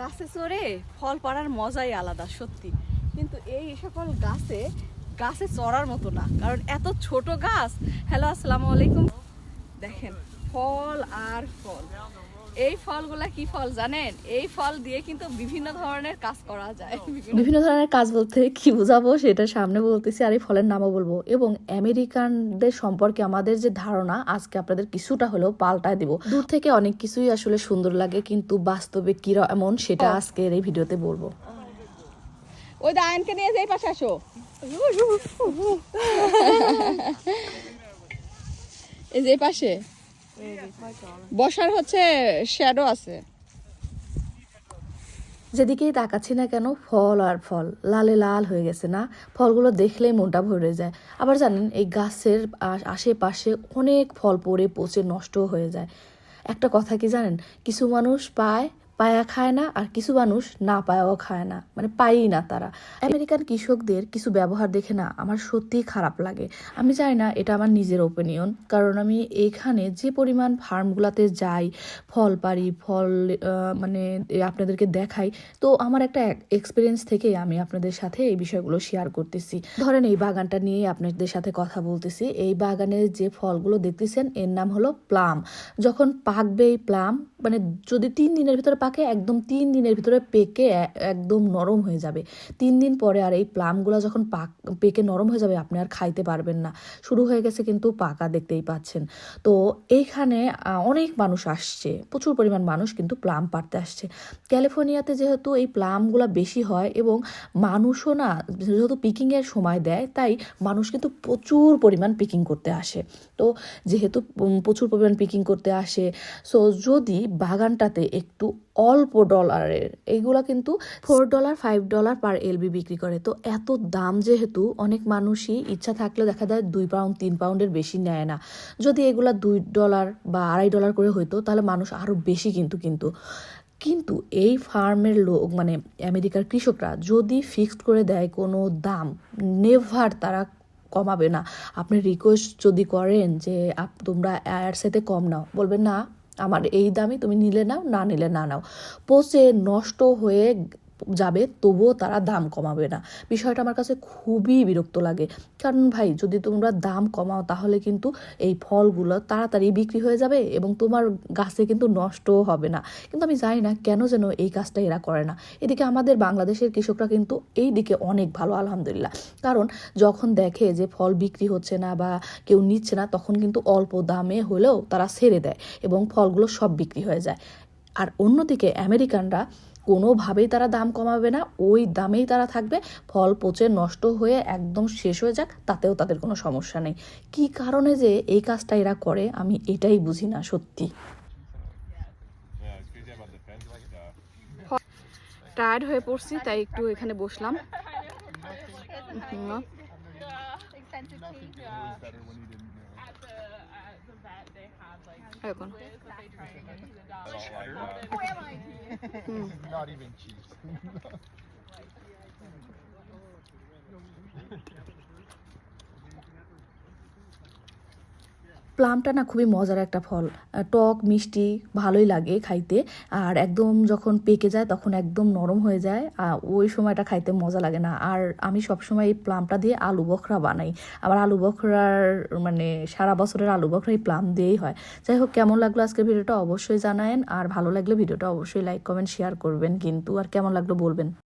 গাছে চড়ে ফল পাড়ার মজাই আলাদা, সত্যি। কিন্তু এই সকল গাছে গাছে চড়ার মতো না, কারণ এত ছোট গাছ। হ্যালো, আসসালামু আলাইকুম। দেখেন, ফল আর ফল। এই ফলগুলা কি ফল জানেন? এই ফল দিয়ে কিন্তু বিভিন্ন ধরনের কাজ করা যায়। বিভিন্ন ধরনের কাজ বলতে কি বোঝাবো সেটা সামনে বলতেছি আর এই ফলের নামও বলব। এবং আমেরিকানদের সম্পর্কে আমাদের যে ধারণা আজকে আপনাদের কিছুটা হলেও পাল্টায় দিব। দূর থেকে অনেক কিছুই আসলে সুন্দর লাগে কিন্তু বাস্তবে কি এমন সেটা আজকের এই ভিডিওতে বলব। ওই দায়নকে নিয়ে যেই পাশে আসো। এই যে পাশে। বসার হচ্ছে শ্যাডো আছে। যেদিকেই তাকাচ্ছি না কেন, ফল আর ফল, লালে লাল হয়ে গেছে না? ফলগুলো দেখলেই মনটা ভরে যায়। আবার জানেন, এই গাছের আশেপাশে অনেক ফল পড়ে, পচে নষ্ট হয়ে যায়। একটা কথা কি জানেন? কিছু মানুষ পায় পায়া খায় না আর কিছু মানুষ না পায়াও খায় না। মানে পায়ই না তারা। আমেরিকান কৃষকদের কিছু ব্যবহার দেখে না আমার সত্যিই খারাপ লাগে। আমি চাই না এটা আমার নিজের ওপিনিয়ন কারণ আমি এখানে যে পরিমাণ ফার্মগুলোতে যাই, ফল পারি ফল মানে আপনাদেরকে দেখাই, তো আমার একটা এক্সপিরিয়েন্স থেকে আমি আপনাদের সাথে এই বিষয়গুলো শেয়ার করতেছি। ধরেন এই বাগানটা নিয়ে আপনাদের সাথে কথা বলতেছি। এই বাগানের যে ফলগুলো দেখতেছেন, এর নাম হলো প্লাম যখন পাকবে এই প্লাম মানে যদি তিন দিনের ভিতরে পাকে একদম তিন দিনের ভিতরে পেকে একদম নরম হয়ে যাবে। তিন দিন পরে আর এই প্লামগুলো যখন পাক, পেকে নরম হয়ে যাবে, আপনি আর খাইতে পারবেন না। শুরু হয়ে গেছে কিন্তু পাকা, দেখতেই পাচ্ছেন। তো এইখানে অনেক মানুষ আসছে। প্রচুর পরিমাণ মানুষ কিন্তু প্লাম পাড়তে আসছে। ক্যালিফোর্নিয়াতে যেহেতু এই প্লামগুলো বেশি হয় এবং মানুষও না, যেহেতু পিকিংয়ের সময় দেয়, তাই মানুষ কিন্তু প্রচুর পরিমাণ পিকিং করতে আসে। তো যেহেতু প্রচুর পরিমাণ পিকিং করতে আসে সো যদি বাগানটাতে একটু অল্প ডলারের। এইগুলা কিন্তু four dollar five dollar per L বিক্রি করে। তো এত দাম যেহেতু, অনেক মানুষই ইচ্ছা থাকলে দেখা যায় দুই পাউন্ড তিন পাউন্ডের বেশি নেয় না। যদি এগুলা দুই ডলার বা আড়াই ডলার করে হইতো, তাহলে মানুষ আরও বেশি কিন্তু কিন্তু। কিন্তু এই ফার্মের লোক মানে আমেরিকার কৃষকরা যদি ফিক্সড করে দেয় কোনো দাম নেভার তারা কমাবে না। আপনি রিকোয়েস্ট যদি করেন যে তোমরা সাথে কম নাও। বলবেন, না আমার এই দামই তুমি নিলে নাও না নিলে না নাও। পচে নষ্ট হয়ে যাবে, তবুও তারা দাম কমাবে না। বিষয়টা আমার কাছে খুবই বিরক্ত লাগে। কারণ ভাই, যদি তোমরা দাম কমাও, তাহলে কিন্তু এই ফলগুলো তাড়াতাড়ি বিক্রি হয়ে যাবে এবং তোমার গাছে কিন্তু নষ্টও হবে না। কিন্তু আমি জানি না কেন যেন এই কাজটা এরা করে না। এদিকে আমাদের বাংলাদেশের কৃষকরা কিন্তু এই দিকে অনেক ভালো, আলহামদুলিল্লাহ। কারণ যখন দেখে যে ফল বিক্রি হচ্ছে না বা কেউ নিচ্ছে না, তখন কিন্তু অল্প দামে হলেও তারা ছেড়ে দেয় এবং ফলগুলো সব বিক্রি হয়ে যায়। আর অন্যদিকে আমেরিকানরা কোনোভাবেই তারা দাম কমাবে না ওই দামেই তারা থাকবে। ফল পচে নষ্ট হয়ে একদম শেষ হয়ে যাক তাতেও তাদের কোনো সমস্যা নেই। কি কারণে যে এই কাজটা এরা করে আমি এটাই বুঝি না সত্যি. টায়ার্ড হয়ে পড়ছি তাই একটু এখানে বসলাম। Uh, Where am I? Not even cheese. প্লামটা না খুবই মজার একটা ফল। টক, মিষ্টি, ভালোই লাগে খাইতে। আর একদম যখন পেকে যায় তখন একদম নরম হয়ে যায়। ওই সময়টা খাইতে মজা লাগে না। আর আমি সবসময় এই প্লামটা দিয়ে আলু বখরা বানাই। আমার আলু বখরার মানে সারা বছরের আলু বখরা এই প্লাম দিয়েই হয়। যাই হোক, কেমন লাগল আজকের ভিডিওটা অবশ্যই জানায়েন। আর ভালো লাগলে ভিডিওটা অবশ্যই লাইক, কমেন্ট, শেয়ার করবেন কিন্তু। আর কেমন লাগল বলবেন?